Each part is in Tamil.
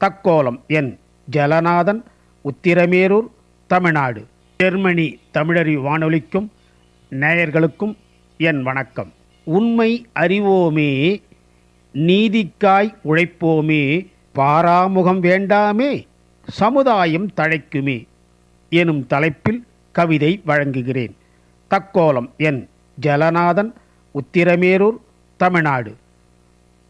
தக்கோலம் என் ஜலநாதன் உத்திரமேரூர் தமிழ்நாடு. ஜெர்மனி தமிழறி வானொலிக்கும் நேயர்களுக்கும் என் வணக்கம். உண்மை அறிவோமே நீதிக்காய் உழைப்போமே பாராமுகம் வேண்டாமே சமுதாயம் தழைக்குமே எனும் தலைப்பில் கவிதை வழங்குகிறேன். தக்கோலம் என் ஜலநாதன் உத்திரமேரூர் தமிழ்நாடு.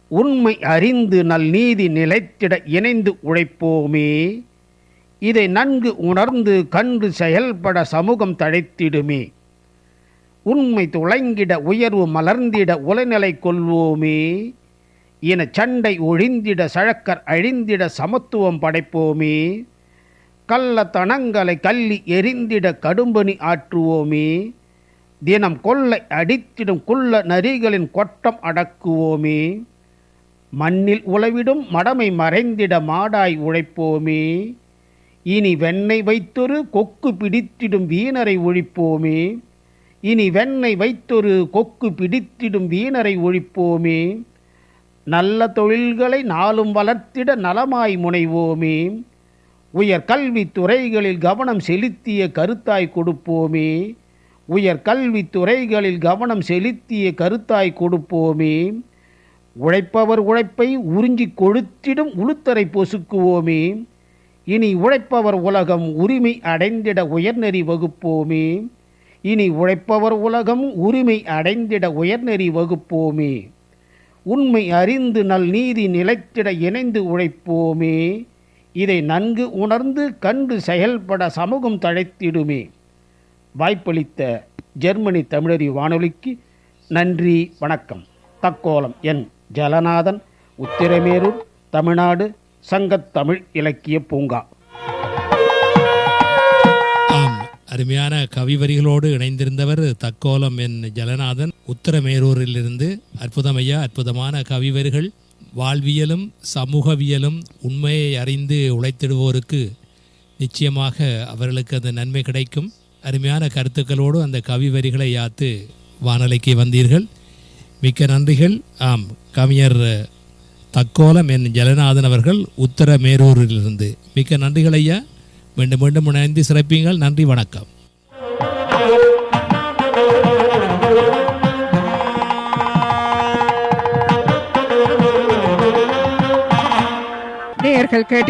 உண்மை அறிந்து நல் நீதி நிலைத்திட இணைந்து உழைப்போமே. இதை நன்கு உணர்ந்து கண்டு செயல்பட சமூகம் தழைத்திடுமே. உண்மை துளங்கிட உயர்வு மலர்ந்திட உலைநிலை கொள்வோமே. என சண்டை ஒழிந்திட சழக்கர் அழிந்திட சமத்துவம் படைப்போமே. கள்ளத்தனங்களை கள்ளி எரிந்திட கடும்பணி ஆற்றுவோமே. தினம் கொள்ளை அடித்திடும் குள்ள நரிகளின் கொட்டம் அடக்குவோமே. மண்ணில் உழவிடும் மடமை மறைந்திட மாடாய் உழைப்போமே. இனி வெண்ணெய் வைத்தொரு கொக்கு பிடித்திடும் வீணரை ஒழிப்போமே. இனி வெண்ணை வைத்தொரு கொக்கு பிடித்திடும் வீணரை ஒழிப்போமே. நல்ல தொழில்களை நாளும் வளர்த்திட நலமாய் முனைவோமே. உயர் கல்வி துறைகளில் கவனம் செலுத்திய கருத்தாய் கொடுப்போமே. உயர் கல்வி துறைகளில் கவனம் செலுத்திய கருத்தாய் கொடுப்போமே. உழைப்பவர் உழைப்பை உறிஞ்சி கொழுத்திடும் உளுத்தரை பொசுக்குவோமே. இனி உழைப்பவர் உலகம் உரிமை அடைந்திட உயர்நெறி வகுப்போமே. இனி உழைப்பவர் உலகம் உரிமை அடைந்திட உயர்நெறி வகுப்போமே. உண்மை அறிந்து நல் நீதி நிலைத்திட இணைந்து உழைப்போமே. இதை நன்கு உணர்ந்து கண்டு செயல்பட சமூகம் தழைத்திடுமே. வாய்ப்பளித்த ஜெர்மனி தமிழறி வானொலிக்கு நன்றி வணக்கம். தக்கோலம் என் ஜலநாதன் உத்திரமேரூர் தமிழ்நாடு சங்கத்தமிழ் இலக்கிய பூங்கா. ஆம் அருமையான கவிவரிகளோடு இணைந்திருந்தவர் தக்கோலம் என் ஜலநாதன். உத்தரமேரூரிலிருந்து அற்புதம் ஐயா அற்புதமான கவிவரிகள் வாழ்வியலும் சமூகவியலும் உண்மையை அறிந்து உழைத்திடுவோருக்கு நிச்சயமாக அவர்களுக்கு அந்த நன்மை கிடைக்கும். அருமையான கருத்துக்களோடு அந்த கவிவரிகளை யாத்து வானலைக்கு வந்தீர்கள். மிக்க நன்றிகள். ஆம் கவிஞர் தக்கோலம் என் ஜலநாதன் அவர்கள் உத்தரமேரூரிலிருந்து மிக்க நன்றிகள் ஐயா. மீண்டும் மீண்டும் இணைந்து சிறப்பீங்கள் நன்றி வணக்கம். நேயர்கள் கேட்டு